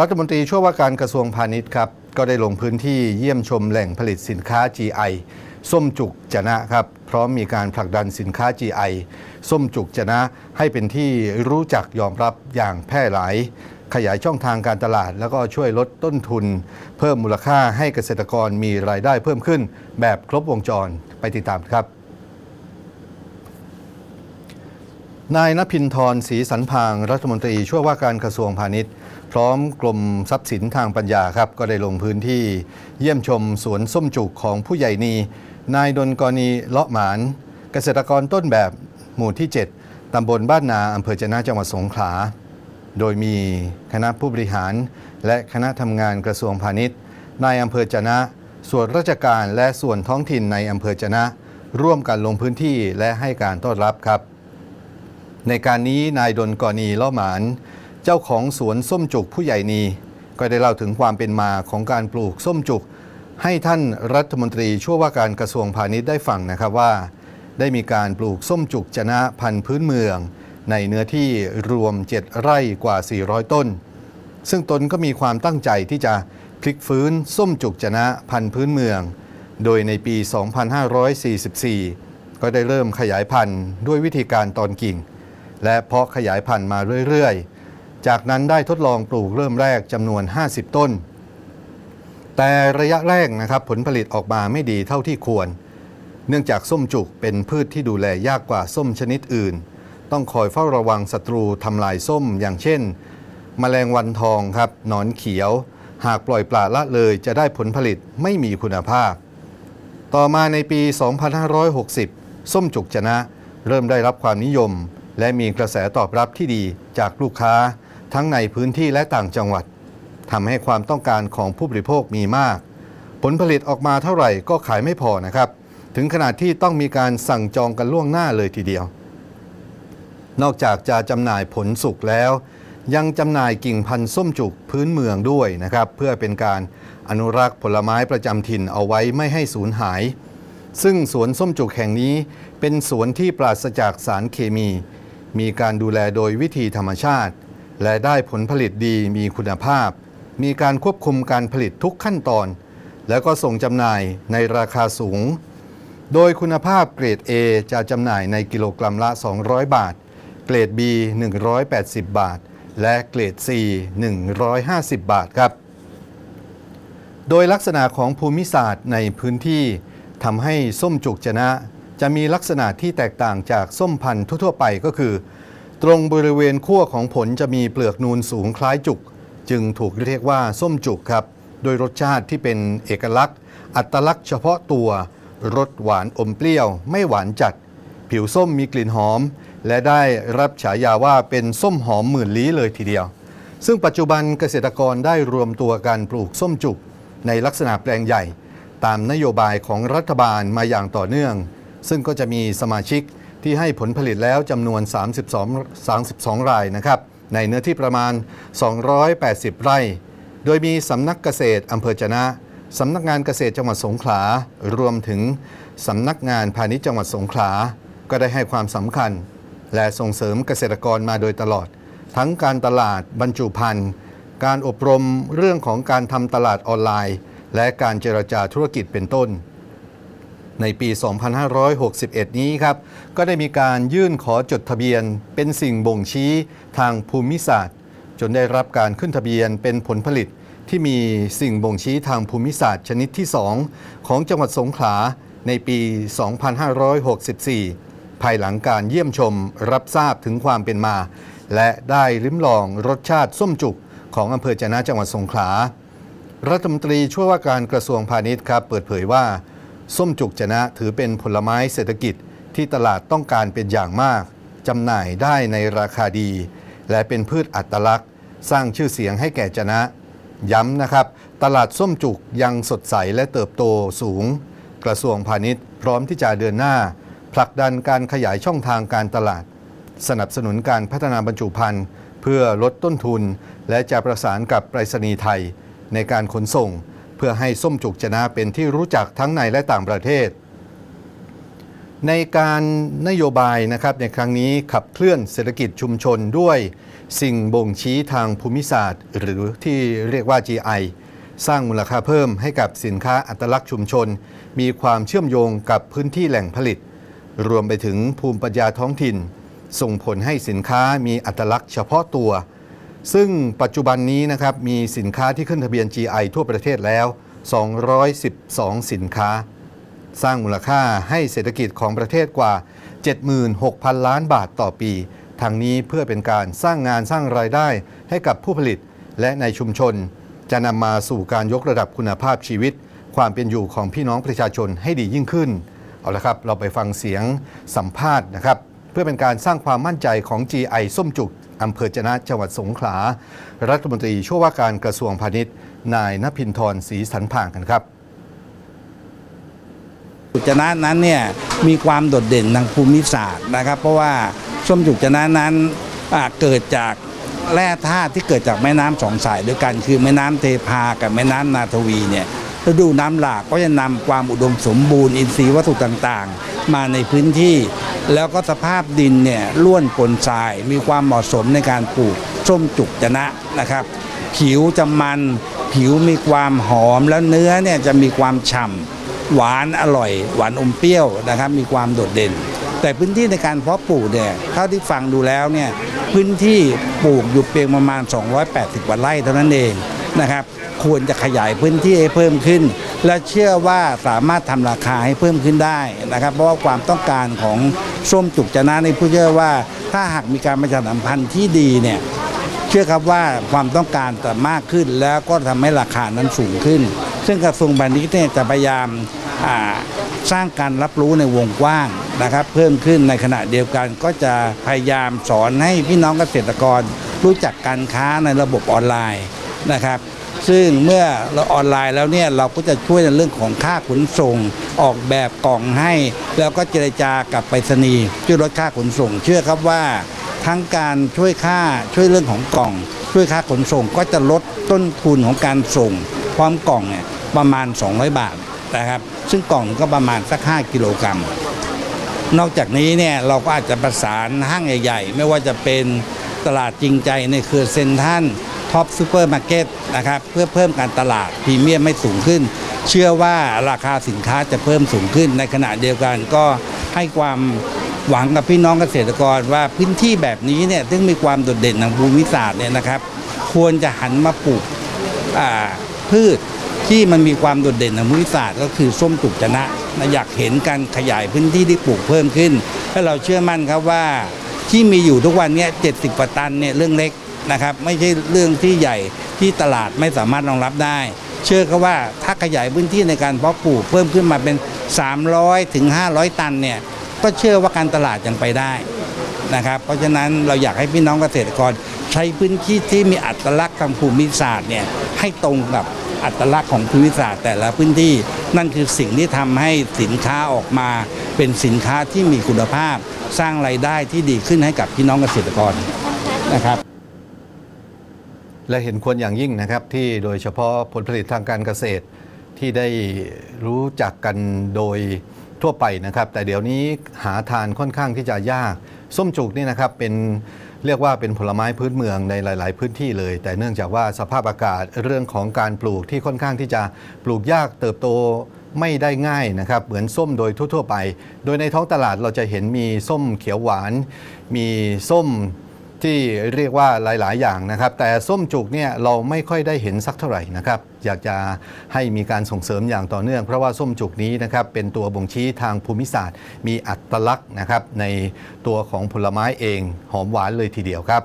รัฐมนตรีช่วยว่าการกระทรวงพาณิชย์ครับ ก็ได้ลงพื้นที่เยี่ยมชมแหล่งผลิตสินค้า GI ส้มจุกจนะครับพร้อมมีการผลักดันสินค้า GI ส้มจุกจนะให้เป็นที่รู้จักยอมรับอย่างแพร่หลาย ขยายช่องทางการตลาด แล้วก็ช่วยลดต้นทุน เพิ่มมูลค่าให้เกษตรกรมีรายได้เพิ่มขึ้น แบบครบวงจรไปติดตามครับนายนภินทร์ศรีสันพาง รัฐมนตรีช่วยว่าการกระทรวงพาณิชย์ พร้อมกรมทรัพย์สินทางปัญญาครับ ก็ได้ลงพื้นที่เยี่ยมชมสวนส้มจุกของผู้ใหญ่นี นายดนกรณีเลาะหมาน เกษตรกรต้นแบบหมู่ที่ 7 ตำบลบ้านนาอำเภอจะนะจังหวัดสงขลา โดยมีคณะผู้บริหาร และคณะทำงานกระทรวงพาณิชย์ นายอำเภอจะนะส่วนราชการและส่วนท้องถิ่นในอำเภอจะนะร่วมกันลงพื้นที่และให้การต้อนรับครับ ในการนี้นายดนกรณีเล่อหมาน เจ้าของสวนส้มจุกผู้ใหญ่นีก็ได้เล่าถึงความเป็นมาของการปลูกส้มจุก ให้ท่านรัฐมนตรีช่วยว่าการกระทรวงพาณิชย์ได้ฟังนะครับว่า ได้มีการปลูกส้มจุกจนะพันธุ์พื้นเมือง ในเนื้อที่รวม 7 ไร่กว่า 400 ต้น ซึ่งตนก็มีความตั้งใจที่จะพลิกฟื้นส้มจุกจนะพันธุ์พื้นเมือง โดยในปี 2544 ก็ได้เริ่มขยายพันธุ์ด้วยวิธีการตอนกิ่ง และเพาะขยายพันธุ์มาเรื่อยๆ จากนั้นได้ทดลองปลูกเริ่มแรกจำนวน 50 ต้น แต่ระยะแรกนะครับผลผลิตออกมาไม่ดีเท่าที่ควร เนื่องจากส้มจุกเป็นพืชที่ดูแลยากกว่าส้มชนิดอื่น ต้องคอยเฝ้าระวังศัตรูทำลายส้มอย่างเช่นแมลงวันทองครับหนอนเขียว หากปล่อยปละละเลยจะได้ผลผลิตไม่มีคุณภาพ ต่อมาในปี 2560 ส้มจุกจะนะ เริ่มได้รับความนิยม และมีกระแสตอบรับที่ดีจากลูกค้า ทั้งในพื้นที่และต่างจังหวัดทำให้ความต้องการของผู้บริโภคมีมาก ผลผลิตออกมาเท่าไหร่ก็ขายไม่พอนะครับ ถึงขนาดที่ต้องมีการสั่งจองกันล่วงหน้าเลยทีเดียว นอกจากจะจำหน่ายผลสุกแล้ว ยังจำหน่ายกิ่งพันธุ์ส้มจุกพื้นเมืองด้วยนะครับ เพื่อเป็นการอนุรักษ์ผลไม้ประจำถิ่นเอาไว้ไม่ให้สูญหาย ซึ่งสวนส้มจุกแห่งนี้ เป็นสวนที่ปราศจากสารเคมี มีการดูแลโดยวิธีธรรมชาติ และได้ผลผลิตดีมีคุณภาพ มีการควบคุมการผลิตทุกขั้นตอน แล้วก็ส่งจำหน่ายในราคาสูง โดยคุณภาพเกรด A จะจำหน่ายในกิโลกรัมละ 200 บาท เกรด B 180 บาท และเกรด C 150 บาทครับ โดยลักษณะของภูมิศาสตร์ในพื้นที่ทำให้ส้มจุกจะนะ จะมีลักษณะที่แตกต่างจากส้มพันธุ์ทั่วไปก็คือ ตรงบริเวณขั้วของผลจะมีเปลือกนูนสูงคล้ายจุก จึงถูกเรียกว่าส้มจุกครับ โดยรสชาติที่เป็นเอกลักษณ์ อัตลักษณ์เฉพาะตัวรสหวานอมเปรี้ยว ไม่หวานจัด ผิวส้มมีกลิ่นหอม และได้รับฉายาว่าเป็นส้มหอมหมื่นลี้เลยทีเดียว ซึ่งปัจจุบันเกษตรกรได้รวมตัวกันปลูกส้มจุก ในลักษณะแปลงใหญ่ ตามนโยบายของรัฐบาลมาอย่างต่อเนื่อง ซึ่งก็จะมีสมาชิกที่ให้ผลผลิตแล้วจำนวน 32 32 รายนะครับ ในเนื้อที่ประมาณ 280 ไร่ โดยมีสำนักเกษตรอำเภอจนะสำนักงานเกษตรจังหวัดสงขลา รวมถึงสำนักงานพาณิชย์จังหวัดสงขลา ก็ได้ให้ความสำคัญ และส่งเสริมเกษตรกรมาโดยตลอด ทั้งการตลาดบรรจุภัณฑ์การอบรมเรื่องของการทำตลาดออนไลน์ และการเจรจาธุรกิจเป็นต้น ในปี 2561 นี้ครับ ก็ได้มีการยื่นขอจดทะเบียนเป็นสิ่งบ่งชี้ทางภูมิศาสตร์ จนได้รับการขึ้นทะเบียนเป็นผลผลิตที่มีสิ่งบ่งชี้ทางภูมิศาสตร์ชนิดที่ 2 ของจังหวัดสงขลาในปี 2564 ภายหลังการเยี่ยมชมรับทราบถึงความเป็นมา และได้ลิ้มลองรสชาติส้มจุกของอำเภอจะนะจังหวัดสงขลา รัฐมนตรีช่วยว่าการกระทรวงพาณิชย์ครับ เปิดเผยว่า ส้มจุกจะนะถือเป็นผลไม้เศรษฐกิจที่ตลาดต้องการเป็นอย่างมาก จำหน่ายได้ในราคาดี และเป็นพืชอัตลักษณ์ สร้างชื่อเสียงให้แก่จะนะ ย้ำนะครับ ตลาดส้มจุกยังสดใสและเติบโตสูง กระทรวงพาณิชย์พร้อมที่จะเดินหน้า ผลักดันการขยายช่องทางการตลาด สนับสนุนการพัฒนาบรรจุภัณฑ์เพื่อลดต้นทุน และจะประสานกับไปรษณีย์ไทย ในการขนส่ง เพื่อให้ส้มจุกจะนะเป็นที่รู้จักทั้งในและต่างประเทศ ในการนโยบายนะครับในครั้งนี้ขับเคลื่อนเศรษฐกิจชุมชนด้วยสิ่งบ่งชี้ทางภูมิศาสตร์ หรือที่เรียกว่า GI สร้างมูลค่าเพิ่มให้กับสินค้าอัตลักษณ์ชุมชน มีความเชื่อมโยงกับพื้นที่แหล่งผลิต รวมไปถึงภูมิปัญญาท้องถิ่น ส่งผลให้สินค้ามีอัตลักษณ์เฉพาะตัว ซึ่งปัจจุบันนี้นะครับมีสินค้าที่ขึ้นทะเบียน GI ทั่วประเทศแล้ว 212 สินค้า สร้างมูลค่าให้เศรษฐกิจของประเทศกว่า 76,000 ล้านบาทต่อปี ทางนี้เพื่อเป็นการสร้างงานสร้างรายได้ให้กับผู้ผลิตและในชุมชน จะนำมาสู่การยกระดับคุณภาพชีวิต ความเป็นอยู่ของพี่น้องประชาชนให้ดียิ่งขึ้น เอาละครับ เราไปฟังเสียงสัมภาษณ์นะครับ เพื่อเป็นการสร้างความมั่นใจของ GI ส้มจุก อำเภอจนะจังหวัดสงขลา รัฐมนตรีช่วยว่าการกระทรวงพาณิชย์ นายนภินทรศรีสันผ่างกันครับจุกจนะนั้นเนี่ยมีความโดดเด่นทางภูมิศาสตร์นะครับ เพราะว่าส้มจุกจนะนั้นเกิดจากแร่ธาตุที่เกิดจากแม่น้ำสองสายด้วยกัน คือแม่น้ำเทพากับแม่น้ำนาทวีเนี่ยฤดูน้ำหลากก็จะนำความอุดมสมบูรณ์อินทรีย์วัตถุต่างๆ มาในพื้นที่ แล้วก็สภาพดินเนี่ยล้วนปนทราย มีความเหมาะสมในการปลูกส้มจุกจนะนะครับ ผิวจะมันผิวมีความหอมแล้วเนื้อเนี่ยจะมีความฉ่ำหวานอร่อย หวานอมเปรี้ยวนะครับ มีความโดดเด่น แต่พื้นที่ในการเพาะปลูกเนี่ยเท่าที่ฟังดูแล้วเนี่ยพื้นที่ปลูกอยู่เพียงประมาณ 280กว่าไร่เท่านั้นเอง นะครับ ควรจะขยายพื้นที่ให้เพิ่มขึ้น และเชื่อว่าสามารถทำราคาให้เพิ่มขึ้นได้นะครับ เพราะว่าความต้องการของส้มจุกจะนะในผู้เชื่อว่า ถ้าหากมีการประชาสัมพันธ์ที่ดีเนี่ยเชื่อครับว่าความต้องการจะมากขึ้นแล้วก็ทำให้ราคานั้นสูงขึ้น ซึ่งกระทรวงพาณิชย์เนี่ยจะพยายามาสร้างการรับรู้ในวงกว้างนะครับ เพิ่มขึ้นในขณะเดียวกันก็จะพยายามสอนให้พี่น้องเกษตรกรรู้จักการค้าในระบบออนไลน์ นะครับ ซึ่งเมื่อเราออนไลน์แล้วเนี่ยเราก็จะช่วยในเรื่องของค่าขนส่ง ออกแบบกล่องให้ แล้วก็เจรจากับไปรษณีย์ช่วยลดค่าขนส่ง เชื่อครับว่าทั้งการช่วยค่าช่วยเรื่องของกล่อง ช่วยค่าขนส่งก็จะลดต้นทุนของการส่ง พร้อมกล่องเนี่ยประมาณ 200 บาทนะครับ ซึ่งกล่องก็ประมาณสัก 5 กิโลกรัมนอกจากนี้เนี่ยเราก็อาจจะประสานห้างใหญ่ ๆ ไม่ว่าจะเป็นตลาดจริงใจในเครือเซนทรัล ท็อปซูเปอร์มาร์เก็ตนะครับเพื่อเพิ่มการตลาดพรีเมียมไม่สูงขึ้น เชื่อว่าราคาสินค้าจะเพิ่มสูงขึ้น ในขณะเดียวกันก็ให้ความหวังกับพี่น้องเกษตรกรว่าพื้นที่แบบนี้เนี่ยซึ่งมีความโดดเด่นทางภูมิศาสตร์เนี่ยนะครับ ควรจะหันมาปลูกพืชที่มันมีความโดดเด่นทางภูมิศาสตร์ก็คือส้มจุกจะนะนะอยากเห็นการขยายพื้นที่ที่ปลูกเพิ่มขึ้นและเราเชื่อมั่นครับว่าที่มีอยู่ทุกวันนี้เจ็ดสิบตันเนี่ยเรื่องเล็ก นะครับ ไม่ใช่เรื่องที่ใหญ่ที่ตลาดไม่สามารถรองรับได้ เชื่อครับว่าถ้าขยายพื้นที่ในการเพาะปลูกเพิ่มขึ้นมาเป็น 300ถึง500 ตันเนี่ยก็เชื่อว่าการตลาดยังไปได้นะครับ เพราะฉะนั้นเราอยากให้พี่น้องเกษตรกรใช้พื้นที่ที่มีอัตลักษณ์ทางภูมิศาสตร์เนี่ยให้ตรงกับอัตลักษณ์ของภูมิศาสตร์แต่ละพื้นที่ นั่นคือสิ่งที่ทำให้สินค้าออกมา เป็นสินค้าที่มีคุณภาพ สร้างรายได้ที่ดีขึ้นให้กับพี่น้องเกษตรกรนะครับ และเห็นควรอย่างยิ่งนะครับ ที่โดยเฉพาะผลผลิตทางการเกษตรที่ได้รู้จักกันโดยทั่วไปนะครับ แต่เดี๋ยวนี้หาทานค่อนข้างที่จะยาก ส้มจุกนี่นะครับเป็นเรียกว่าเป็นผลไม้พื้นเมืองในหลาย ๆ พื้นที่เลย แต่เนื่องจากว่าสภาพอากาศเรื่องของการปลูกที่ค่อนข้างที่จะปลูกยากเติบโตไม่ได้ง่ายนะครับ เหมือนส้มโดยทั่ว ๆ ไป โดยในท้องตลาดเราจะเห็นมีส้มเขียวหวาน มีส้ม ที่เรียกว่าหลาย ๆ อย่างนะครับ แต่ส้มจุกเนี่ยเราไม่ค่อยได้เห็นสักเท่าไหร่นะครับ อยากจะให้มีการส่งเสริมอย่างต่อเนื่อง เพราะว่าส้มจุกนี้นะครับเป็นตัวบ่งชี้ทางภูมิศาสตร์ มีอัตลักษณ์นะครับในตัวของผลไม้เองหอมหวานเลยทีเดียวครับ